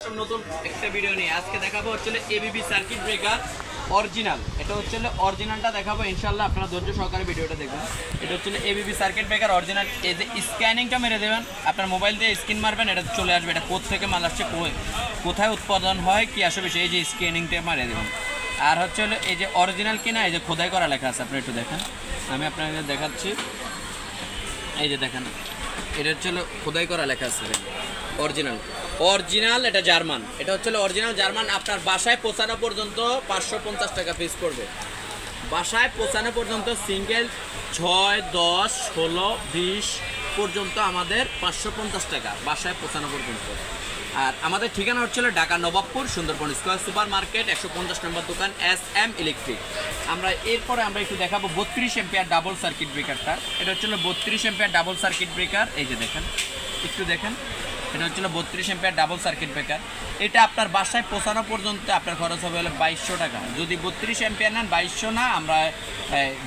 নতুন একটা ভিডিও নিয়ে আজকে দেখাবো সার্কিট ব্রেকার অরিজিনাল এটা হচ্ছে অরিজিনালটা দেখাবো ইনশাল্লাহ ভিডিওটা দেখবেন। এটা হচ্ছে সার্কিট ব্রেকার যে স্ক্যানিংটা মেরে দেবেন, আপনার মোবাইল দিয়ে স্ক্রিন মারবেন, এটা চলে আসবে। এটা থেকে মাল আসছে কোথায় উৎপাদন হয়, কি আসবে, সেই যে স্ক্যানিংটা মারে দেবেন। আর হচ্ছে হলো এই যে অরিজিনাল কিনা, এই যে খোদাই করা লেখা আছে আপনি একটু দেখেন। আমি আপনাকে দেখাচ্ছি। এই যে দেখেন, এটা হচ্ছে খোদাই করা লেখা আছে অরিজিনাল অরিজিনাল, এটা জার্মান। এটা হচ্ছে অরিজিনাল জার্মান। আপনার বাসায় পৌঁছানো পর্যন্ত পাঁচশো পঞ্চাশ টাকা পিস পড়বে। বাসায় পৌঁছানো পর্যন্ত সিঙ্গেল ছয়, দশ, ষোলো, বিশ পর্যন্ত আমাদের পাঁচশো পঞ্চাশ টাকা বাসায় পৌঁছানো পর্যন্ত। আর আমাদের ঠিকানা হচ্ছিল Dhaka Nawabpur, Sundarban square super market একশো পঞ্চাশ নম্বর দোকান, এস এম ইলেকট্রিক। আমরা এরপরে আমরা একটু দেখাবো বত্রিশ এম্পিয়ার ডাবল সার্কিট ব্রেকারটা এটা হচ্ছিল বত্রিশ এম্পিয়ার ডাবল সার্কিট ব্রেকার এই যে দেখেন, একটু দেখেন। এটা হচ্ছিল বত্রিশ এম্পিয়ার ডাবল সার্কিট ব্রেকার এটা আপনার বাসায় পৌঁছানো পর্যন্ত আপনার খরচ হবে হলো বাইশশো টাকা। যদি বত্রিশ এম্পিয়ার নেন, বাইশশো না, আমরা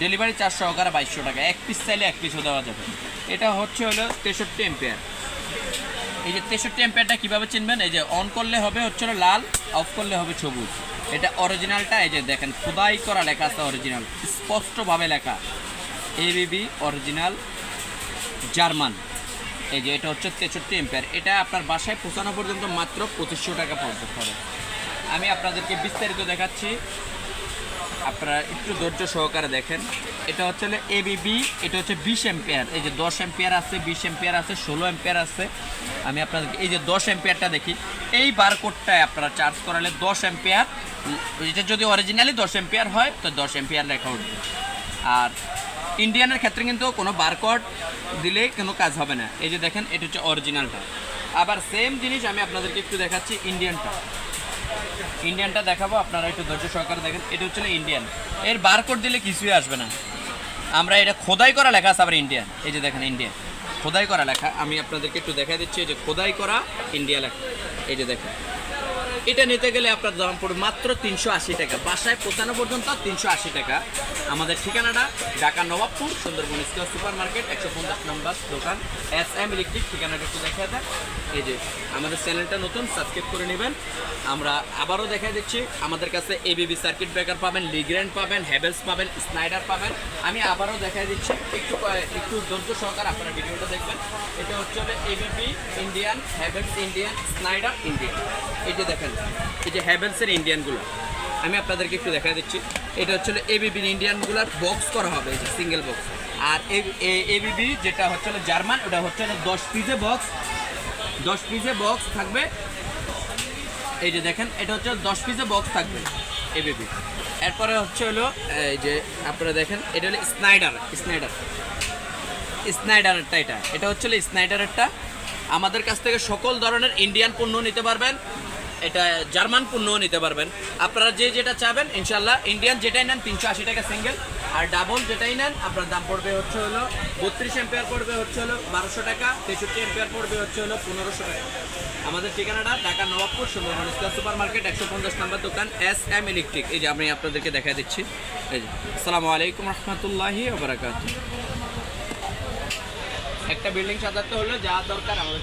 ডেলিভারি চার্জ সহকারে বাইশশো টাকা। এক পিস চাইলে এক পিসও দেওয়া যাবে। এটা হচ্ছে হলো তেষট্টি এম্পিয়ার এই যে তেষট্টি এম্পিয়ারটা কীভাবে চিনবেন? এই যে অন করলে হবে হচ্ছে লাল অফ করলে হবে সবুজ। এটা অরিজিনালটা এই যে দেখেন, খোদাই করা লেখা আছে অরিজিনাল স্পষ্টভাবে লেখা। এবিবি অরিজিনাল জার্মান এই যে এটা হচ্ছে তেষট্টি এম্পিয়ার এটা আপনার বাসায় পৌঁছানো পর্যন্ত মাত্র পঁচিশশো টাকা পড়বে খরচ। আমি আপনাদেরকে বিস্তারিত দেখাচ্ছি। আপনারা একটু ধৈর্য সহকারে দেখেন। এটা হচ্ছে এবিবি এটা হচ্ছে বিশ এম্পিয়ার এই যে দশ এম্পিয়ার আছে, বিশ এম্পিয়ার আছে, ষোলো এম্পিয়ার আছে। আমি আপনাদেরকে এই যে দশ এম্পিয়ারটা দেখি। এই বারকোডটায় আপনারা চার্জ করালে দশ এম্পিয়ার এটা যদি অরিজিনালি দশ এম্পিয়ার হয়, তো দশ এম্পিয়ার লেখা উঠবে। আর ইন্ডিয়ানের ক্ষেত্রে কিন্তু কোনো বারকোড দিলে কোনো কাজ হবে না। এই যে দেখেন, এটা হচ্ছে অরিজিনালটা আবার সেম জিনিস আমি আপনাদেরকে একটু দেখাচ্ছি ইন্ডিয়ানটা ইন্ডিয়ানটা দেখাবো, আপনারা একটু ধৈর্য সহকারে দেখেন। এটা হচ্ছে ইন্ডিয়ান এর বারকোড দিলে কিছুই আসবে না। আমরা এটা খোদাই করা লেখা আছে আবার ইন্ডিয়ান এই যে দেখেন ইন্ডিয়ান খোদাই করা লেখা। আমি আপনাদেরকে একটু দেখা দিচ্ছি, এই যে খোদাই করা ইন্ডিয়া লেখা। এই যে দেখেন। এটা নিতে গেলে আপনার দাম পড়বে মাত্র তিনশো আশি টাকা। বাসায় পৌঁছানো পর্যন্ত তিনশো আশি টাকা। আমাদের ঠিকানাটা Dhaka Nawabpur, Sundarban square super market একশো পঞ্চাশ নম্বর দোকান। এস এম ইলেকট্রিক, ঠিকানাটা একটু দেখা দেয় এই যে, আমাদের চ্যানেলটা নতুন, সাবস্ক্রাইব করে নেবেন। আমরা আবারও দেখা দিচ্ছি, আমাদের কাছে এবিবি সার্কিট ব্রেকার পাবেন লিগ্র্যান্ড পাবেন হ্যাভেলস পাবেন স্নাইডার পাবেন। আমি আবারও দেখা দিচ্ছি, একটু একটু ধৈর্য সহকারে আপনারা ভিডিওটা দেখবেন। এটা হচ্ছে ABB Indian Havells Indian Schneider Indian যে দেখেন এই যে হ্যাভেলসের ইন্ডিয়ানগুলো আমি আপনাদেরকে একটু দেখা দিচ্ছি। এটা হচ্ছে এবিবি ইন্ডিয়ানগুলোর বক্স করা হবে, এই সিঙ্গেল বক্স আর এবিবি যেটা হচ্ছে জার্মান ওটা হচ্ছে দশ পিসে বক্স দশ পিসে বক্স থাকবে। এই যে দেখেন, এটা হচ্ছে দশ পিসে বক্স থাকবে এবিবি এরপরে হচ্ছে হলো, এই যে আপনারা দেখেন, এটা হলো স্নাইডার স্নাইডার স্নাইডারেরটা এটা। এটা হচ্ছে স্নাইডারেরটা আমাদের কাছ থেকে সকল ধরনের ইন্ডিয়ান পণ্য নিতে পারবেন। এটা জার্মান পণ্যও নিতে পারবেন। আপনারা যে যেটা চাবেন ইনশাল্লাহ ইন্ডিয়ান যেটাই নেন, তিনশো আশি টাকা সিঙ্গেল। আর ডাবল যেটাই নেন, আপনার দাম পড়বে হচ্ছে হলো বত্রিশ এম্পিয়ার পড়বে হচ্ছে হলো বারোশো টাকা, তেষট্টি এম্পিয়ার পড়বে হচ্ছে হলো পনেরোশো টাকা। আমাদের ঠিকানাটা Dhaka Nawabpur, Sundarban square super market একশো পঞ্চাশ নম্বর দোকান, এস এম ইলেকট্রিক। এই যে আমি আপনাদেরকে দেখা দিচ্ছি। এই যে, আসসালামু আলাইকুম রহমতুল্লাহি একটা বিল্ডিং সাজাতে হলে যা দরকার আমাদের